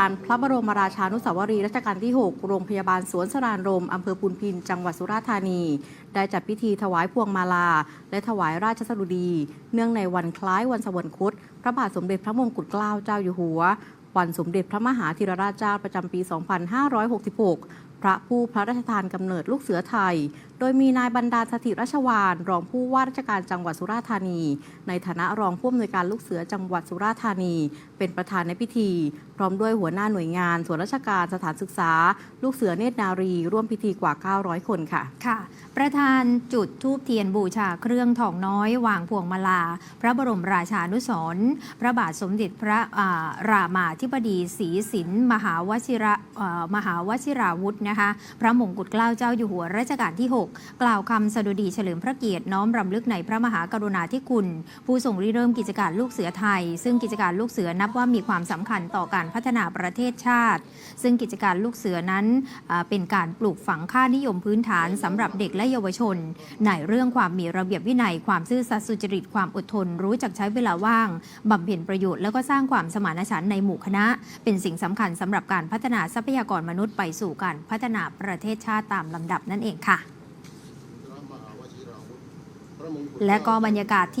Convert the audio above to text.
านพระบรมราชานุสาวรีย์รัชกาลที่ 6 โรงพยาบาลสวนสรานรม อำเภอพุนพิน จังหวัดสุราษฎร์ธานี ได้จัดพิธีถวายพวงมาลา และถวายราชสดุดี เนื่องในวันคล้ายวันสวรรคต พระบาทสมเด็จพระมงกุฎเกล้าเจ้าอยู่หัว วันสมเด็จพระมหาธีรราชเจ้าประจำปี 2566 พระผู้พระราชทานกำเนิดลูกเสือไทย โดยมีนายบรรดาสถิตรัชวานรองผู้ว่าราชการจังหวัดสุราษฎร์ธานี ในฐานะรองผู้อำนวยการลูกเสือจังหวัดสุราษฎร์ธานี เป็นประธานในพิธี พร้อมด้วยหัวหน้าหน่วยงานส่วนราชการสถานศึกษา ลูกเสือเนตรนารี ร่วมพิธีกว่า 900 คนค่ะ ค่ะ ประธานจุดทูบเทียนบูชาเครื่องทองน้อยวางพวงมาลา พระบรมราชานุสรณ์พระบาทสมเด็จพระอ่ารามาธิบดีศรีสินมหาวชิระมหาวชิราวุธนะคะ พระมงกุฎเกล้าเจ้าอยู่หัวรัชกาลที่ 6 กล่าวคำสดุดีเฉลิมพระเกียรติน้อมรำลึกในพระมหากรุณาธิคุณ ผู้ส่งริเริ่มกิจการลูกเสือไทย ซึ่งกิจการลูกเสือนับว่ามีความสำคัญต่อการพัฒนาประเทศชาติ ซึ่งกิจการลูกเสือนั้นเป็นการปลูกฝังค่านิยมพื้นฐานสำหรับเด็กและเยาวชน ในเรื่องความมีระเบียบวินัย ความซื่อสัตย์สุจริตความอดทน รู้จักใช้เวลาว่างบำเพ็ญประโยชน์แล้วก็สร้างความสมานฉันท์ในหมู่คณะ เป็นสิ่งสำคัญสำหรับการพัฒนาทรัพยากรมนุษย์ไปสู่การพัฒนาประเทศชาติตามลำดับนั่นเองค่ะ และก็บรรยากาศที่